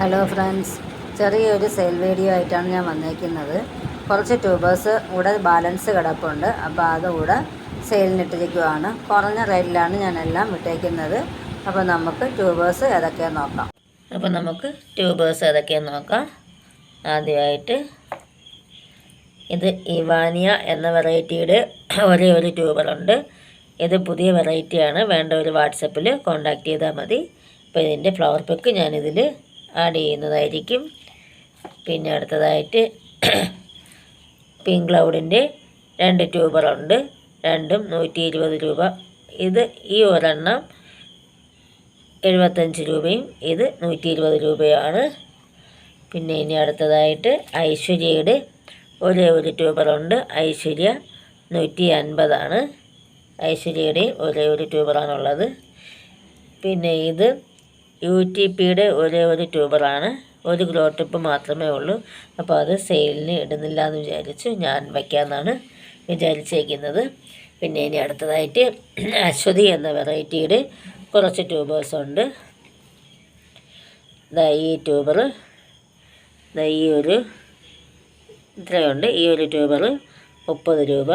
Hello friends ചെറിയൊരു sale video ആയിട്ടാണ് ഞാൻ വന്നേക്കുന്നത്. കുറച്ച് ട്യൂബേഴ്സ് കൂടെ ബാലൻസ് കിടപ്പുണ്ട്. അപ്പോൾ അതുകൂടെ സെയിലിനിട്ടിരിക്കുവാണ് കുറഞ്ഞ റേറ്റിലാണ് ഞാനെല്ലാം വിട്ടേക്കുന്നത്. അപ്പോൾ നമുക്ക് ട്യൂബേഴ്സ് ഏതൊക്കെയാണെന്ന് നോക്കാം. അപ്പോൾ നമുക്ക് ട്യൂബേഴ്സ് ഏതൊക്കെയാന്ന് നോക്കാം. ആദ്യമായിട്ട് ഇത് ഇവാനിയ എന്ന വെറൈറ്റിയുടെ ഒരേ ഒരു ട്യൂബറുണ്ട് ഇത് പുതിയ വെറൈറ്റിയാണ് വേണ്ട ഒരു വാട്സപ്പിൽ കോണ്ടാക്ട് ചെയ്താൽ മതി. അപ്പോൾ ഇതിന്റെ ഫ്ലവർ പിക്ക് ഞാനിതിൽ ആഡ് ചെയ്യുന്നതായിരിക്കും. പിന്നെ അടുത്തതായിട്ട് പിങ്ക് ക്ലൗഡിന്റെ രണ്ട് ട്യൂബറുണ്ട് രണ്ടും നൂറ്റി ഇരുപത് രൂപ. ഇത് ഈ ഒരെണ്ണം എഴുപത്തഞ്ച് രൂപയും ഇത് നൂറ്റി ഇരുപത് രൂപയാണ്. പിന്നെ ഇനി അടുത്തതായിട്ട് ഐശ്വര്യയുടെ ഒരേ ഒരു ട്യൂബറുണ്ട് ഐശ്വര്യ നൂറ്റി അൻപതാണ് ഐശ്വര്യയുടെ ഒരേ ഒരു ട്യൂബറാണുള്ളത് പിന്നെ ഇത് യു ടി പിയുടെ ഒരേ ഒരു ട്യൂബറാണ്. ഒരു ഗ്രോ ടിപ്പ് മാത്രമേ ഉള്ളൂ. അപ്പോൾ അത് സെയിലിന് ഇടുന്നില്ല എന്ന് വിചാരിച്ചു ഞാൻ വയ്ക്കാമെന്നാണ് വിചാരിച്ചേക്കുന്നത്. പിന്നെ ഇനി അടുത്തതായിട്ട് അശ്വതി എന്ന വെറൈറ്റിയുടെ കുറച്ച് ട്യൂബേഴ്സ് ഉണ്ട്. ഈ ട്യൂബർ ഈ ഒരു ഇത്രയുണ്ട്. ഈ ഒരു ട്യൂബർ മുപ്പത് രൂപ.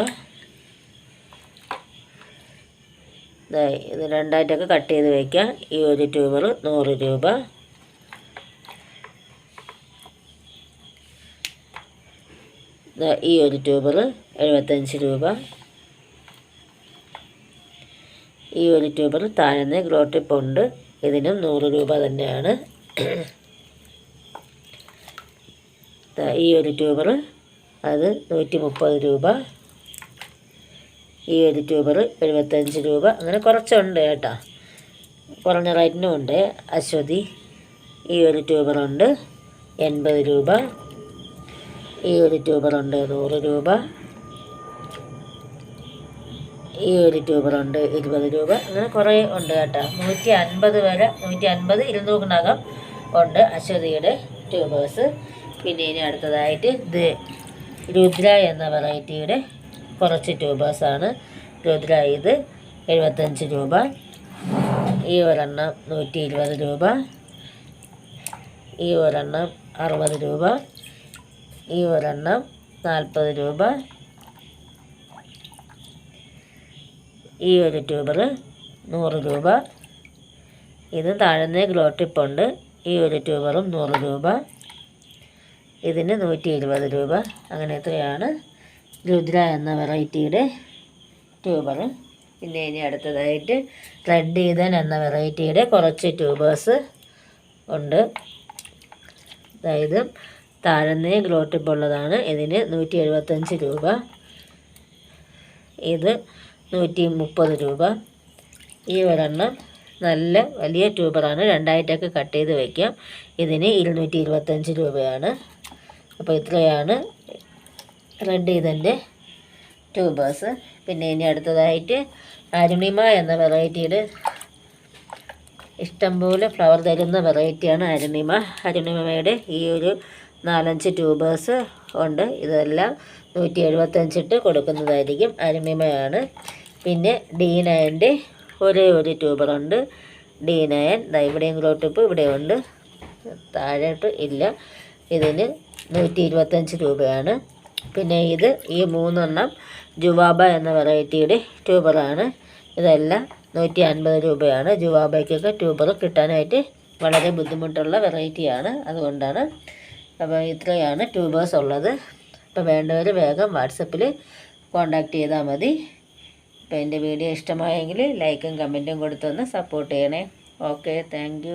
ഇത് രണ്ടായിട്ടൊക്കെ കട്ട് ചെയ്ത് വയ്ക്കാം ഈ ഒരു ട്യൂബർ നൂറ് രൂപ. ഈ ഒരു ട്യൂബർ എഴുപത്തഞ്ച് രൂപ. ഈ ഒരു ട്യൂബർ താഴ്ന്ന ഗ്രോ ടിപ്പ് ഉണ്ട്. ഇതിനും നൂറ് രൂപ തന്നെയാണ്. ഈ ഒരു ട്യൂബർ അത് നൂറ്റി മുപ്പത് രൂപ. ഈ ഒരു ട്യൂബർ എഴുപത്തഞ്ച് രൂപ. അങ്ങനെ കുറച്ചുണ്ട് കേട്ടോ. കുറഞ്ഞ റേറ്റിനും ഉണ്ട്. അശ്വതി ഈ ഒരു ട്യൂബറുണ്ട് എൺപത് രൂപ. ഈ ഒരു ട്യൂബറുണ്ട് നൂറ് രൂപ. ഈ ഒരു ട്യൂബറുണ്ട് ഇരുപത് രൂപ. അങ്ങനെ കുറേ ഉണ്ട് കേട്ടോ. നൂറ്റി അൻപത് വരെ നൂറ്റി അൻപത് ഇരുന്നൂറിനകം ഉണ്ട് അശ്വതിയുടെ ട്യൂബേഴ്സ്. പിന്നെ ഇനി അടുത്തതായിട്ട് ഇത് രുദ്ര എന്ന വെറൈറ്റിയുടെ കുറച്ച് ട്യൂബേഴ്സാണ് രുദ്ര എഴുപത്തഞ്ച് രൂപ. ഈ ഒരെണ്ണം നൂറ്റി ഇരുപത് രൂപ. ഈ ഒരെണ്ണം അറുപത് രൂപ. ഈ ഒരെണ്ണം നാൽപ്പത് രൂപ. ഈ ഒരു ട്യൂബർ നൂറ് രൂപ. ഇത് താഴ്ന്ന ഗ്ലോ ടിപ്പുണ്ട് ഈ ഒരു ട്യൂബറും നൂറ് രൂപ. ഇതിന് നൂറ്റി ഇരുപത് രൂപ. അങ്ങനെ എത്രയാണ്? രുദ്ര എന്ന വെറൈറ്റിയുടെ ട്യൂബർ. പിന്നെ ഇനി അടുത്തതായിട്ട് റെഡ് ഈതൻ എന്ന വെറൈറ്റിയുടെ കുറച്ച് ട്യൂബേഴ്സ് ഉണ്ട്. അതായത് താഴ്ന്ന ടിപ്പ് ഉള്ളതാണ്. ഇതിന് നൂറ്റി എഴുപത്തഞ്ച് രൂപ. ഇത് നൂറ്റി മുപ്പത് രൂപ. ഈ ഒരെണ്ണം നല്ല വലിയ ട്യൂബറാണ്. രണ്ടായിട്ടൊക്കെ കട്ട് ചെയ്ത് വയ്ക്കാം ഇതിന് ഇരുന്നൂറ്റി ഇരുപത്തഞ്ച് രൂപയാണ്. അപ്പോൾ ഇത്രയാണ് റെഡ് ചെയ്തല്ലേ ട്യൂബേഴ്സ് പിന്നെ ഇനി അടുത്തതായിട്ട് അരുണിമ എന്ന വെറൈറ്റിയിൽ ഇഷ്ടംപോലെ ഫ്ലവർ തരുന്ന വെറൈറ്റിയാണ് അരുണിമ. അരുണിമയുടെ ഈ ഒരു നാലഞ്ച് ട്യൂബേഴ്സ് ഉണ്ട്. ഇതെല്ലാം നൂറ്റി എഴുപത്തഞ്ചിട്ട് കൊടുക്കുന്നതായിരിക്കും അരുണിമയാണ്. പിന്നെ ഡി നയന്റെ ഒരേ ഒരു ട്യൂബറുണ്ട് ഡി നയൻ ഇവിടെയും ഗ്രോട്ടിപ്പ് ഇവിടെ ഇവിടെയുണ്ട് താഴോട്ട് ഇല്ല. ഇതിന് നൂറ്റി ഇരുപത്തഞ്ച് രൂപയാണ്. പിന്നെ ഇത് ഈ മൂന്നെണ്ണം ജുവാബ എന്ന വെറൈറ്റിയുടെ ട്യൂബറാണ്. ഇതെല്ലാം നൂറ്റി അൻപത് രൂപയാണ്. ജുവാബയ്ക്കൊക്കെ ട്യൂബർ കിട്ടാനായിട്ട് വളരെ ബുദ്ധിമുട്ടുള്ള വെറൈറ്റിയാണ്. അതുകൊണ്ടാണ് അപ്പോൾ ഇത്രയാണ് ട്യൂബേഴ്സ് ഉള്ളത്. അപ്പോൾ വേണ്ടവർ വേഗം വാട്സപ്പിൽ കോണ്ടാക്ട് ചെയ്താൽ മതി. അപ്പോൾ എന്റെ വീഡിയോ ഇഷ്ടമായെങ്കിൽ ലൈക്കും കമന്റും കൊടുത്തൊന്ന് സപ്പോർട്ട് ചെയ്യണേ. Okay thank